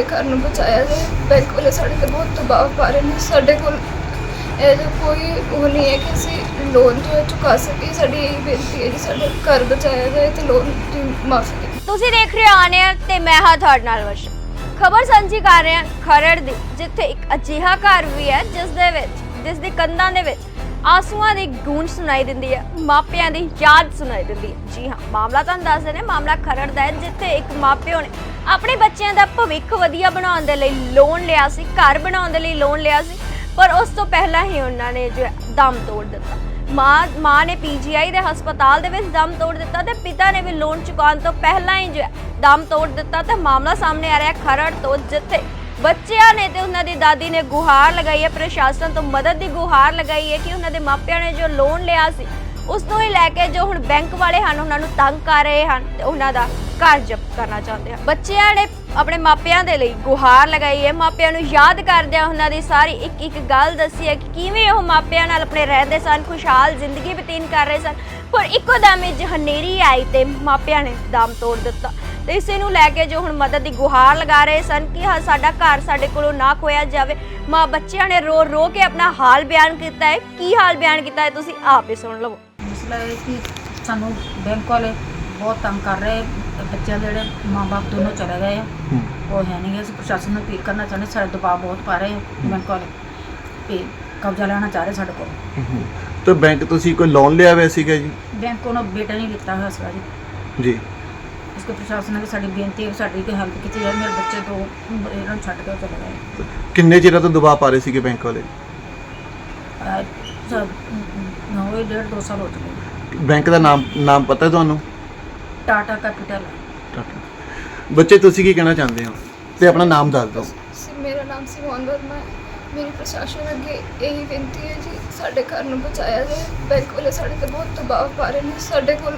ਸਾਡੇ ਘਰ ਨੂੰ ਬਚਾਇਆ ਜਾਏ। ਬੈਂਕ ਵਾਲੇ ਸਾਡੇ ਤੇ ਬਹੁਤ ਦਬਾਅ ਪਾ ਰਹੇ ਨੇ। ਸਾਡੇ ਕੋਲ ਇਹ ਜਿਹਾ ਕੋਈ ਉਹ ਨਹੀਂ ਹੈ ਕਿ ਅਸੀਂ ਲੋਨ ਜੋ ਹੈ ਚੁਕਾ ਸਕੀਏ। ਸਾਡੀ ਇਹ ਬੇਨਤੀ ਹੈ ਜੀ, ਸਾਡਾ ਘਰ ਬਚਾਇਆ ਜਾਏ ਤੇ ਲੋਨ ਦੀ ਮਾਫੀ ਕੀਤੀ ਤੁਸੀਂ ਦੇਖ ਰਹੇ ਹੋ ਆਨੇਰ ਤੇ ਮੈਂ ਹਾਂ ਤੁਹਾਡੇ ਨਾਲ ਵਰਸ਼। ਖਬਰ ਸਾਂਝੀ ਕਰ ਰਹੇ ਹਾਂ ਖਰੜ ਦੀ, ਜਿੱਥੇ ਇੱਕ ਅਜਿਹਾ ਘਰ ਵੀ ਹੈ, ਜਿਸ ਦੇ ਵਿੱਚ, ਜਿਸ ਦੀ ਕੰਧਾਂ ਦੇ ਵਿੱਚ ਆਸੂਆਂ ਦੀ ਗੂੰਜ ਸੁਣਾਈ ਦਿੰਦੀ ਹੈ, ਮਾਪਿਆਂ ਦੀ ਯਾਦ ਸੁਣਾਈ ਦਿੰਦੀ ਹੈ। ਜੀ ਹਾਂ, ਮਾਮਲਾ ਤੁਹਾਨੂੰ ਦੱਸ ਦਿੰਦੇ ਮਾਮਲਾ ਖਰੜ ਦਾ ਹੈ, ਜਿੱਥੇ ਇੱਕ ਮਾਪਿਓ ਨੇ ਆਪਣੇ ਬੱਚਿਆਂ ਦਾ ਭਵਿੱਖ ਵਧੀਆ ਬਣਾਉਣ ਦੇ ਲਈ ਲੋਨ ਲਿਆ ਸੀ, ਘਰ ਬਣਾਉਣ ਦੇ ਲਈ ਲੋਨ ਲਿਆ ਸੀ, ਪਰ ਉਸ ਤੋਂ ਪਹਿਲਾਂ ਹੀ ਉਹਨਾਂ ਨੇ ਜੋ ਹੈ, ਦਮ ਤੋੜ ਦਿੱਤਾ। ਮਾਂ ਮਾਂ ਨੇ ਪੀਜੀਆਈ ਦੇ ਹਸਪਤਾਲ ਦੇ ਵਿੱਚ ਦਮ ਤੋੜ ਦਿੱਤਾ ਤੇ ਪਿਤਾ ਨੇ ਵੀ ਲੋਨ ਚੁਕਾਉਣ ਤੋਂ ਪਹਿਲਾਂ ਹੀ ਜੋ ਹੈ, ਦਮ ਤੋੜ ਦਿੱਤਾ ਤੇ ਮਾਮਲਾ ਸਾਹਮਣੇ ਆ ਰਿਹਾ ਖਰੜ ਤੋਂ, ਜਿੱਥੇ ਬੱਚਿਆਂ ਨੇ ਤੇ ਉਹਨਾਂ ਦੀ ਦਾਦੀ ਨੇ ਗੁਹਾਰ ਲਗਾਈ ਹੈ, ਪ੍ਰਸ਼ਾਸਨ ਤੋਂ ਮਦਦ ਦੀ ਗੁਹਾਰ ਲਗਾਈ ਹੈ ਕਿ ਉਹਨਾਂ ਦੇ ਮਾਪਿਆਂ ਨੇ ਜੋ ਲੋਨ ਲਿਆ ਸੀ, ਉਸ ਨੂੰ ਹੀ ਲੈ ਕੇ ਜੋ ਹੁਣ ਬੈਂਕ ਵਾਲੇ ਹਨ, ਉਹਨਾਂ ਨੂੰ ਤੰਗ ਕਰ ਰਹੇ ਹਨ ਤੇ ਉਹਨਾਂ ਦਾ ਘਰ ਜ਼ਬਤ ਕਰਨਾ ਚਾਹੁੰਦੇ ਹਨ। ਬੱਚਿਆਂ ਨੇ ਆਪਣੇ ਮਾਪਿਆਂ ਦੇ ਲਈ ਗੁਹਾਰ ਲਗਾਈ ਹੈ। ਮਾਪਿਆਂ ਨੂੰ ਯਾਦ ਕਰਦਿਆਂ ਉਹਨਾਂ ਦੀ ਸਾਰੀ ਇੱਕ ਇੱਕ ਗੱਲ ਦੱਸੀ ਹੈ ਕਿ ਕਿਵੇਂ ਉਹ ਮਾਪਿਆਂ ਨਾਲ ਆਪਣੇ ਰਹਿੰਦੇ ਸਨ, ਖੁਸ਼ਹਾਲ ਜ਼ਿੰਦਗੀ ਬਤੀਨ ਕਰ ਰਹੇ ਸਨ। ਪਰ ਇੱਕੋ ਦਮ ਵਿੱਚ ਹਨੇਰੀ ਆਈ ਤੇ ਮਾਪਿਆਂ ਨੇ ਦਮ ਤੋੜ ਦਿੱਤਾ। ਤੇ ਇਸੇ ਨੂੰ ਲੈ ਕੇ ਜੋ ਹੁਣ ਮਦਦ ਦੀ ਗੁਹਾਰ ਲਗਾ ਰਹੇ ਸਨ ਕਿ ਹਾਂ ਸਾਡਾ ਘਰ ਸਾਡੇ ਕੋਲੋਂ ਨਾ ਖੋਇਆ ਜਾਵੇ। ਮਾਂ ਬੱਚਿਆਂ ਨੇ ਰੋ ਰੋ ਕੇ ਆਪਣਾ ਹਾਲ ਬਿਆਨ ਕੀਤਾ ਹੈ। ਕੀ ਹਾਲ ਬਿਆਨ ਕੀਤਾ ਹੈ ਤੁਸੀਂ ਆਪ ਹੀ ਸੁਣ ਲਵੋ। ਮਸਲਾ ਇਹ ਕਿ ਸਾਨੂੰ ਬੈਂਕ ਵਾਲੇ ਬਹੁਤ ਤੰਗ ਕਰ ਰਹੇ ਬੱਚਿਆਂ ਦੇ ਜਿਹੜੇ ਮਾਪੇ ਦੋਨੋਂ ਚਲੇ ਗਏ ਆ। ਉਹ ਹੈ ਨਹੀਂ ਅਸੀਂ ਪ੍ਰਸ਼ਾਸਨ ਨੂੰ ਅਪੀਲ ਕਰਨਾ ਚਾਹੁੰਦੇ ਸਾਡੇ ਦਬਾਅ ਬਹੁਤ ਪਾ ਰਹੇ ਆ ਬੈਂਕ ਵਾਲੇ। ਤੇ ਕਬਜ਼ਾ ਲੈਣਾ ਚਾਹ ਰਹੇ ਸਾਡੇ ਕੋਲ। ਤੇ ਬੈਂਕ ਤੁਸੀਂ ਕੋਈ ਲੋਨ ਲਿਆ ਹੋਇਆ ਸੀਗਾ ਜੀ? ਬੈਂਕ ਕੋਲੋਂ ਬੇਟਾ ਨਹੀਂ ਲਿੱਤਾ ਹੋਇਆ ਸੀਗਾ ਜੀ। ਜੀ। ਇਸ ਕੋ ਪ੍ਰਸ਼ਾਸਨ ਨੇ ਸਾਡੀ ਬੇਨਤੀ ਹੈ ਕਿ ਸਾਡੀ ਕੋਈ ਹੈਲਪ ਕੀਤੀ ਜਾਵੇ। ਮੇਰੇ ਬੱਚੇ ਤੋਂ ਇਹਨਾਂ ਨੂੰ ਛੱਡ ਕੇ ਉਹ ਚਲੇ ਗਏ। ਕਿੰਨੇ ਚਿਰਾਂ ਤੋਂ ਦਬਾਅ ਪਾ ਰਹੇ ਸੀਗੇ ਬੈਂਕ ਵਾਲੇ? ਅਹ ਸਭ ਨੌਵੇਂ ਡੇਢ ਦੋ ਸਾਲ ਹੋ ਚੁੱਕੇ ਬੈਂਕ ਦਾ ਨਾਮ ਨਾਮ ਪਤਾ ਹੈ ਤੁਹਾਨੂੰ? ਟਾਟਾ ਕੈਪੀਟਲ। ਬੱਚੇ ਤੁਸੀਂ ਕੀ ਕਹਿਣਾ ਚਾਹੁੰਦੇ ਹੋ? ਤੇ ਆਪਣਾ ਨਾਮ ਦੱਸ ਦਿਓ। ਸੀ ਮੇਰਾ ਨਾਮ ਸਿਮੋਨ ਵਰਮਾ ਹੈ। ਮੇਰੀ ਪ੍ਰਸ਼ਾਸਨ ਅੱਗੇ ਇਹੀ ਬੇਨਤੀ ਹੈ ਜੀ ਸਾਡੇ ਘਰ ਨੂੰ ਬਚਾਇਆ ਜਾਏ ਬੈਂਕ ਵਾਲੇ ਸਾਡੇ ਤੇ ਬਹੁਤ ਦਬਾਅ ਪਾ ਰਹੇ ਨੇ ਸਾਡੇ ਕੋਲ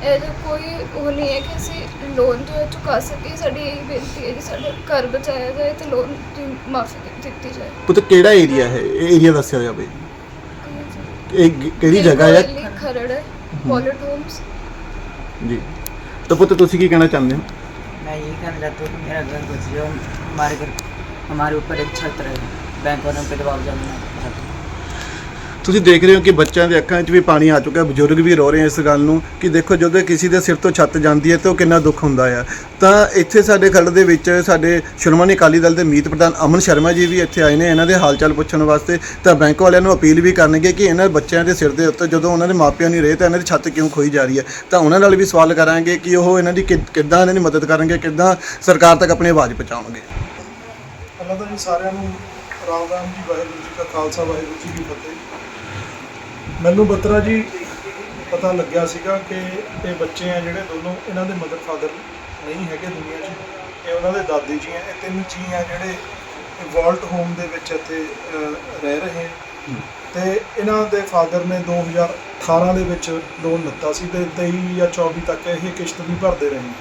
ਇਹ ਜਿਹਾ ਕੋਈ ਉਹ ਨਹੀਂ ਹੈ ਕਿ ਅਸੀਂ ਲੋਨ ਜੋ ਹੈ ਚੁਕਾ ਸਕੀਏ ਸਾਡੀ ਇਹ ਬੇਨਤੀ ਹੈ ਜੀ ਸਾਡਾ ਘਰ ਬਚਾਇਆ ਜਾਏ ਤੇ ਲੋਨ ਦੀ ਮਾਫੀ ਦਿੱਤੀ ਜਾਏ ਪੁੱਤ ਕਿਹੜਾ ਏਰੀਆ ਹੈ ਇਹ ਏਰੀਆ ਦੱਸਿਆ ਜਾਵੇ ਇਹ ਗ- ਕਿਹੜੀ ਜਗ੍ਹਾ ਹੈ ਦਿੱਲੀ ਖਰੜ ਹੈ ਪੋਲਿਟ ਹੋਮਸ ਜੀ ਤਾਂ ਪੁੱਤ ਤੁਸੀਂ ਕੀ ਕਹਿਣਾ ਚਾਹੁੰਦੇ ਹੋ मैं यही कहना चाहता हूँ कि मेरा घर बच जाए और हमारे घर हमारे ऊपर एक छत रहे ਬੈਂਕ ਵਾਲਿਆਂ ਕੋਲ ਜਵਾਬ ਜਾਂਦੇ ਹਾਂ ਤੁਸੀਂ ਦੇਖ ਰਹੇ ਹੋ ਕਿ ਬੱਚਿਆਂ ਦੇ ਅੱਖਾਂ 'ਚ ਵੀ ਪਾਣੀ ਆ ਚੁੱਕਾ ਹੈ ਬਜ਼ੁਰਗ ਵੀ ਰੋ ਰਹੇ ਹੈ ਇਸ ਗੱਲ ਨੂੰ ਕਿ ਦੇਖੋ ਜਦੋਂ ਕਿਸੇ ਦੇ ਸਿਰ ਤੋਂ ਛੱਤ ਜਾਂਦੀ ਹੈ ਤਾਂ ਉਹ ਕਿੰਨਾ ਦੁੱਖ ਹੁੰਦਾ ਆ। ਤਾਂ ਇੱਥੇ ਸਾਡੇ ਖੜ ਦੇ ਵਿੱਚ ਸਾਡੇ ਸ਼੍ਰੋਮਣੀ ਅਕਾਲੀ ਦਲ ਦੇ ਮੀਤ ਪ੍ਰਧਾਨ ਅਮਨ ਸ਼ਰਮਾ ਜੀ ਵੀ ਇੱਥੇ ਆਏ ਨੇ ਇਹਨਾਂ ਦੇ ਹਾਲ ਚਾਲ ਪੁੱਛਣ ਵਾਸਤੇ। ਤਾਂ ਬੈਂਕ ਵਾਲਿਆਂ ਨੂੰ ਅਪੀਲ ਵੀ ਕਰਨਗੇ ਕਿ ਇਹਨਾਂ ਬੱਚਿਆਂ ਦੇ ਸਿਰ ਦੇ ਉੱਤੇ ਜਦੋਂ ਉਹਨਾਂ ਦੇ ਮਾਪਿਆਂ ਨਹੀਂ ਰਹੇ ਤਾਂ ਇਹਨਾਂ ਦੀ ਛੱਤ ਕਿਉਂ ਖੋਈ ਜਾ ਰਹੀ ਹੈ। ਤਾਂ ਉਹਨਾਂ ਨਾਲ ਵੀ ਸਵਾਲ ਕਰਾਂਗੇ ਕਿ ਉਹ ਇਹਨਾਂ ਦੀ ਕਿ- ਕਿੱਦਾਂ ਇਹਨਾਂ ਦੀ ਮਦਦ ਕਰਨਗੇ ਕਿੱਦਾਂ ਸਰਕਾਰ ਤੱਕ ਆਪਣੀ ਆਵਾਜ਼ ਪਹੁੰਚਾਉਣਗੇ। ਪਹਿਲਾਂ ਤਾਂ ਜੀ ਸਾਰਿਆਂ ਨੂੰ ਰਾਮ ਰਾਮ ਜੀ ਵਾਹਿਗੁਰੂ ਜੀ ਕਾ ਖਾਲਸਾ ਵਾਹਿਗੁਰੂ ਜੀ ਕੀ ਫਤਿਹ। ਮੈਨੂੰ ਬੱਤਰਾ ਜੀ ਪਤਾ ਲੱਗਿਆ ਸੀਗਾ ਕਿ ਇਹ ਬੱਚੇ ਆ ਜਿਹੜੇ ਦੋਨੋਂ ਇਹਨਾਂ ਦੇ ਮਦਰ ਫਾਦਰ ਨਹੀਂ ਹੈਗੇ ਦੁਨੀਆ 'ਚ। ਇਹ ਉਹਨਾਂ ਦੇ ਦਾਦੀ ਜੀ ਆ ਇਹ ਤਿੰਨ ਜੀ ਆ ਜਿਹੜੇ ਵਾਲਟ ਹੋਮ ਦੇ ਵਿੱਚ ਇੱਥੇ ਰਹਿ ਰਹੇ ਤੇ ਇਹਨਾਂ ਦੇ ਫਾਦਰ ਨੇ 2018 ਦੇ ਵਿੱਚ ਲੋਨ ਲਿੱਤਾ ਸੀ ਤੇ 23 ਜਾਂ 24 ਤੱਕ ਇਹ ਕਿਸ਼ਤ ਵੀ ਭਰਦੇ ਰਹੇ।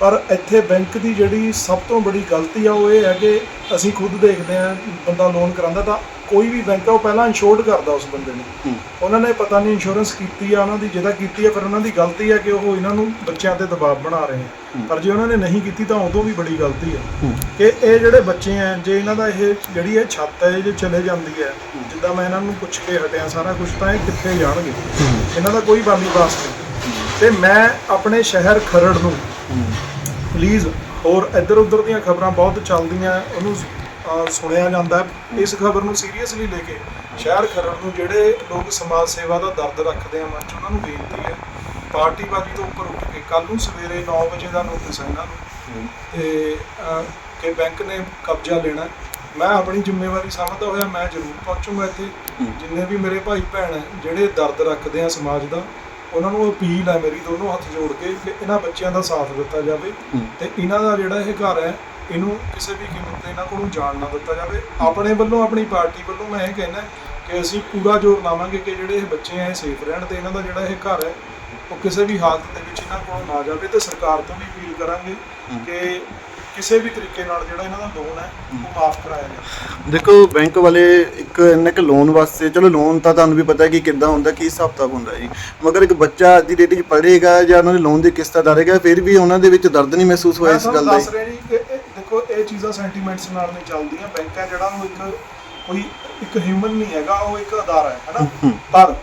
ਪਰ ਇੱਥੇ ਬੈਂਕ ਦੀ ਜਿਹੜੀ ਸਭ ਤੋਂ ਬੜੀ ਗਲਤੀ ਆ ਉਹ ਇਹ ਹੈ ਕਿ ਅਸੀਂ ਖੁਦ ਦੇਖਦੇ ਆ ਬੰਦਾ ਲੋਨ ਕਰਾਂਦਾ ਤਾਂ ਕੋਈ ਵੀ ਬੈਂਕ ਆ ਉਹ ਪਹਿਲਾਂ ਇੰਸ਼ੋਰਡ ਕਰਦਾ ਉਸ ਬੰਦੇ ਨੂੰ। ਉਹਨਾਂ ਨੇ ਪਤਾ ਨਹੀਂ ਇੰਸ਼ੋਰੈਂਸ ਕੀਤੀ ਆ ਉਹਨਾਂ ਦੀ ਜਿਹਦਾ ਕੀਤੀ ਆ ਫਿਰ ਉਹਨਾਂ ਦੀ ਗਲਤੀ ਆ ਕਿ ਉਹ ਇਹਨਾਂ ਨੂੰ ਬੱਚਿਆਂ ਤੇ ਦਬਾਅ ਬਣਾ ਰਹੇ ਆ ਪਰ ਜੇ ਉਹਨਾਂ ਨੇ ਨਹੀਂ ਕੀਤੀ ਤਾਂ ਉਦੋਂ ਵੀ ਬੜੀ ਗਲਤੀ ਆ। ਕਿ ਇਹ ਜਿਹੜੇ ਬੱਚੇ ਆ ਜੇ ਇਹਨਾਂ ਦਾ ਇਹ ਜਿਹੜੀ ਇਹ ਛੱਤ ਹੈ ਜੇ ਚਲੇ ਜਾਂਦੀ ਹੈ। ਜਿੱਦਾਂ ਮੈਂ ਇਹਨਾਂ ਨੂੰ ਪੁੱਛ ਕੇ ਹਟਿਆ ਸਾਰਾ ਕੁਝ ਤਾਂ ਇਹ ਕਿੱਥੇ ਜਾਣਗੇ? ਇਹਨਾਂ ਦਾ ਕੋਈ ਬੰਦੋਬਸਤ ਨਹੀਂ। ਤੇ ਮੈਂ ਆਪਣੇ ਸ਼ਹਿਰ ਖਰੜ ਨੂੰ ਪਲੀਜ਼ ਹੋਰ ਇੱਧਰ ਉੱਧਰ ਦੀਆਂ ਖਬਰਾਂ ਬਹੁਤ ਚੱਲਦੀਆਂ, ਉਹਨੂੰ ਸੁਣਿਆ ਜਾਂਦਾ। ਇਸ ਖਬਰ ਨੂੰ ਸੀਰੀਅਸਲੀ ਲੈ ਕੇ ਸ਼ਹਿਰ ਖਰੜ ਨੂੰ ਜਿਹੜੇ ਲੋਕ ਸਮਾਜ ਸੇਵਾ ਦਾ ਦਰਦ ਰੱਖਦੇ ਆ, ਮਨ 'ਚ ਉਹਨਾਂ ਨੂੰ ਬੇਨਤੀ ਹੈ, ਪਾਰਟੀਬਾਜ਼ੀ ਤੋਂ ਉੱਪਰ ਉੱਠ ਕੇ ਕੱਲ ਨੂੰ ਸਵੇਰੇ 9 ਵਜੇ ਦਾ ਨੋਟਿਸ ਹੈ ਇਹਨਾਂ ਨੂੰ ਤੇ ਕਿ ਬੈਂਕ ਨੇ ਕਬਜ਼ਾ ਲੈਣਾ। ਮੈਂ ਆਪਣੀ ਜ਼ਿੰਮੇਵਾਰੀ ਸਮਝਦਾ ਹੋਇਆ, ਮੈਂ ਜ਼ਰੂਰ ਪਹੁੰਚੂਗਾ ਇੱਥੇ। ਜਿੰਨੇ ਵੀ ਮੇਰੇ ਭਾਈ ਭੈਣ ਹੈ, ਜਿਹੜੇ ਦਰਦ ਰੱਖਦੇ ਆ ਸਮਾਜ ਦਾ ਉਹਨਾਂ ਨੂੰ ਅਪੀਲ ਹੈ ਮੇਰੀ ਦੋਨੋਂ ਹੱਥ ਜੋੜ ਕੇ ਕਿ ਇਹਨਾਂ ਬੱਚਿਆਂ ਦਾ ਸਾਥ ਦਿੱਤਾ ਜਾਵੇ ਤੇ ਇਹਨਾਂ ਦਾ ਜਿਹੜਾ ਇਹ ਘਰ ਹੈ ਇਹਨੂੰ ਕਿਸੇ ਵੀ ਕੀਮਤ ਤੇ ਇਹਨਾਂ ਕੋਲੋਂ ਜਾਣ ਨਾ ਦਿੱਤਾ ਜਾਵੇ। ਆਪਣੇ ਵੱਲੋਂ ਆਪਣੀ ਪਾਰਟੀ ਵੱਲੋਂ ਮੈਂ ਇਹ ਕਹਿਣਾ ਕਿ ਅਸੀਂ ਪੂਰਾ ਜ਼ੋਰ ਲਾਵਾਂਗੇ ਕਿ ਜਿਹੜੇ ਇਹ ਬੱਚੇ ਆ ਇਹ ਸੇਫ ਰਹਿਣ ਤੇ ਇਹਨਾਂ ਦਾ ਜਿਹੜਾ ਇਹ ਘਰ ਹੈ ਉਹ ਕਿਸੇ ਵੀ ਹਾਲਤ ਦੇ ਵਿੱਚ ਇਹਨਾਂ ਕੋਲ ਨਾ ਜਾਵੇ ਤੇ ਸਰਕਾਰ ਤੋਂ ਵੀ ਅਪੀਲ ਕਰਾਂਗੇ ਕਿ ਕਿਸੇ ਵੀ ਤਰੀਕੇ ਨਾਲ ਜਿਹੜਾ ਇਹਨਾਂ ਦਾ ਲੋਨ ਹੈ ਉਹ ਮਾਫ ਕਰਾਇਆ ਜਾਵੇ। ਦੇਖੋ ਬੈਂਕ ਵਾਲੇ ਇੱਕ ਇੰਨਾ ਕਿ ਲੋਨ ਵਾਸਤੇ ਚਲੋ ਲੋਨ ਤਾਂ ਤੁਹਾਨੂੰ ਵੀ ਪਤਾ ਹੈ ਕਿ ਕਿੱਦਾਂ ਹੁੰਦਾ ਕੀ ਹਿਸਾਬ ਕਿਤਾਬ ਹੁੰਦਾ ਜੀ। ਮਗਰ ਇੱਕ ਬੱਚਾ ਅੱਜ ਦੀ ਡੇਟ 'ਚ ਪੜ੍ਹੇਗਾ ਜਾਂ ਉਹਨਾਂ ਦੇ ਲੋਨ ਦੀ ਕਿਸ਼ਤਾਂ ਡਰੇਗਾ ਫਿਰ ਵੀ ਉਹਨਾਂ ਦੇ ਵਿੱਚ ਦਰਦ ਨਹੀਂ ਮਹਿਸੂਸ ਹੋਇਆ ਇਸ ਗੱਲ ਦਾ ਦੱਸ ਰਿਹਾ ਜੀ ਕਿ ਇਹ ਦੇਖੋ ਦੇਖੋ ਇਹ ਚੀਜ਼ਾਂ ਸੈਂਟੀਮੈਂਟਸ ਨਾਲ ਨਹੀਂ ਚੱਲਦੀਆਂ। ਬੈਂਕ ਹੈ ਜਿਹੜਾ ਉਹ ਇੱਕ ਕੋਈ ਇੱਕ ਹਿਊਮਨ ਨਹੀਂ ਹੈਗਾ ਉਹ ਇੱਕ ਅਦਾਰਾ ਹੈ ਹਨਾ? ਪਰ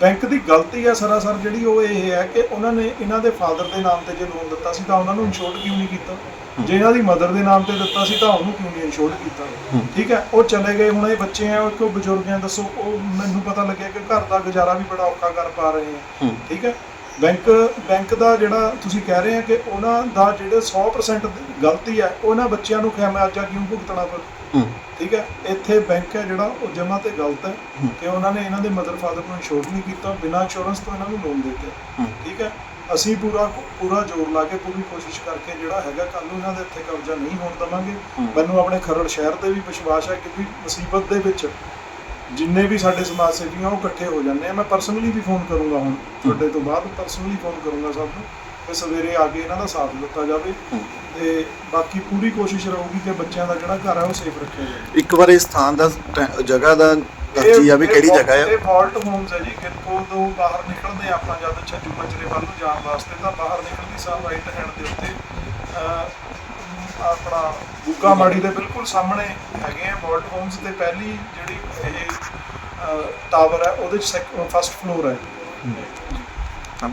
ਬੈਂਕ ਦੀ ਗਲਤੀ ਹੈ ਸਰਾਸਰ ਜਿਹੜੀ ਉਹ ਇਹ ਹੈ ਕਿ ਉਹਨਾਂ ਨੇ ਇਹਨਾਂ ਦੇ ਫਾਦਰ ਦੇ ਨਾਮ ਤੇ ਜੇ ਲੋਨ ਦਿੱਤਾ ਸੀ ਤਾਂ ਉਹਨਾਂ ਨੂੰ ਇਨਸ਼ੋਰਡ ਕਿਉਂ ਨਹੀਂ ਕੀਤਾ? ਜੇ ਇਹਨਾਂ ਦੀ ਮਦਰ ਦੇ ਨਾਮ ਤੇ ਦਿੱਤਾ ਸੀ ਤਾਂ ਉਹਨੂੰ ਕਿਉਂ ਨਹੀਂ ਇਨਸ਼ੋਰਡ ਕੀਤਾ? ਠੀਕ ਹੈ ਉਹ ਚਲੇ ਗਏ ਹੁਣ ਇਹ ਬੱਚੇ ਆ ਉਹ ਇੱਕ ਬਜ਼ੁਰਗ ਦੱਸੋ ਉਹ ਮੈਨੂੰ ਪਤਾ ਲੱਗਿਆ ਕਿ ਘਰ ਦਾ ਗੁਜ਼ਾਰਾ ਵੀ ਬੜਾ ਔਖਾ ਕਰ ਪਾ ਰਹੇ ਆ। ਠੀਕ ਹੈ ਬੈਂਕ ਬੈਂਕ ਦਾ ਜਿਹੜਾ ਤੁਸੀਂ ਕਹਿ ਰਹੇ ਆ ਕਿ ਉਹਨਾਂ ਦਾ ਜਿਹੜੇ 100% ਦੀ ਗਲਤੀ ਹੈ ਉਹਨਾਂ ਬੱਚਿਆਂ ਨੂੰ ਖਿਆਮਾਜਾ ਕਿਉਂ ਭੁਗਤਣਾ ਪਊ? ਠੀਕ ਹੈ? ਇੱਥੇ ਬੈਂਕ ਹੈ ਜਿਹੜਾ ਉਹ ਜਮਾ ਤੇ ਗਲਤ ਹੈ ਕਿ ਉਹਨਾਂ ਨੇ ਇਹਨਾਂ ਦੇ ਮਦਰ ਫਾਦਰ ਨੂੰ ਇੰਸ਼ੋਰ ਨਹੀਂ ਕੀਤਾ ਬਿਨਾਂ ਇੰਸ਼ੋਰੈਂਸ ਤੋਂ ਇਹਨਾਂ ਨੂੰ ਲੋਨ ਦੇ ਦਿੱਤਾ। ਠੀਕ ਹੈ? ਅਸੀਂ ਪੂਰਾ ਪੂਰਾ ਜ਼ੋਰ ਲਾ ਕੇ ਪੂਰੀ ਕੋਸ਼ਿਸ਼ ਕਰਕੇ ਜਿਹੜਾ ਹੈਗਾ ਕੱਲ ਨੂੰ ਇਹਨਾਂ ਦੇ ਇੱਥੇ ਕਬਜ਼ਾ ਨਹੀਂ ਹੋਣ ਦਵਾਂਗੇ। ਮੈਨੂੰ ਆਪਣੇ ਖਰੜ ਸ਼ਹਿਰ ਤੇ ਵੀ ਵਿਸ਼ਵਾਸ ਹੈ ਕਿ ਵੀ ਮੁਸੀਬਤ ਦੇ ਵਿੱਚ ਜਿੰਨੇ ਵੀ ਸਾਡੇ ਸਮਾਜ ਸੇਵੀ ਆ ਉਹ ਇਕੱਠੇ ਹੋ ਜਾਂਦੇ ਆ। ਮੈਂ ਪਰਸਨਲੀ ਵੀ ਫੋਨ ਕਰੂੰਗਾ ਹੁਣ ਤੁਹਾਡੇ ਤੋਂ ਬਾਅਦ ਪਰਸਨਲੀ ਫੋਨ ਕਰੂੰਗਾ ਸਭ ਨੂੰ। ਕਿ ਸਵੇਰੇ ਆ ਕੇ ਇਹਨਾਂ ਦਾ ਸਾਥ ਦਿੱਤਾ ਜਾਵੇ ਤੇ ਬਾਕੀ ਪੂਰੀ ਕੋਸ਼ਿਸ਼ ਰਹੂਗੀ ਕਿ ਬੱਚਿਆਂ ਦਾ ਜਿਹੜਾ ਘਰ ਹੈ ਉਹ ਸੇਫ ਰੱਖਿਆ ਜਾਵੇ। ਇੱਕ ਵਾਰ ਇਸ ਥਾਂ ਦਾ ਟੈ- ਜਗ੍ਹਾ ਦਾ ਦੱਸੀ ਆ ਵੀ ਇਹ- ਕਿਹੜੀ ਇਹ ਜਗ੍ਹਾ ਇਹ ਹੈ ਫਾਲਟ ਹੋਮਸ ਹੈ ਜੀ ਕਿਤੋਂ ਤੋਂ ਬਾਹਰ ਨਿਕਲਦੇ ਆ ਆਪਾਂ ਜਦ ਛੱਜੂ ਮਚਰੇ ਵੱਲ ਨੂੰ ਜਾਣ ਵਾਸਤੇ ਤਾਂ ਬਾਹਰ ਨਿਕਲਦੀ ਸਾਰ ਰਾਈਟ ਹੈਂਡ ਦੇ ਉੱਤੇ ਅਹ, ਆਪਣਾ ਗੁੱਗਾ ਮਾੜੀ ਦੇ ਬਿਲਕੁਲ ਸਾਹਮਣੇ ਹੈਗੇ ਆ ਫਾਲਟ ਹੋਮਸ ਤੇ ਪਹਿਲੀ ਜਿਹੜੀ ਇਹ ਟਾਵਰ ਹੈ ਉਹਦੇ ਫਸਟ ਫਲੋਰ ਹੈ। ਹਾਂ।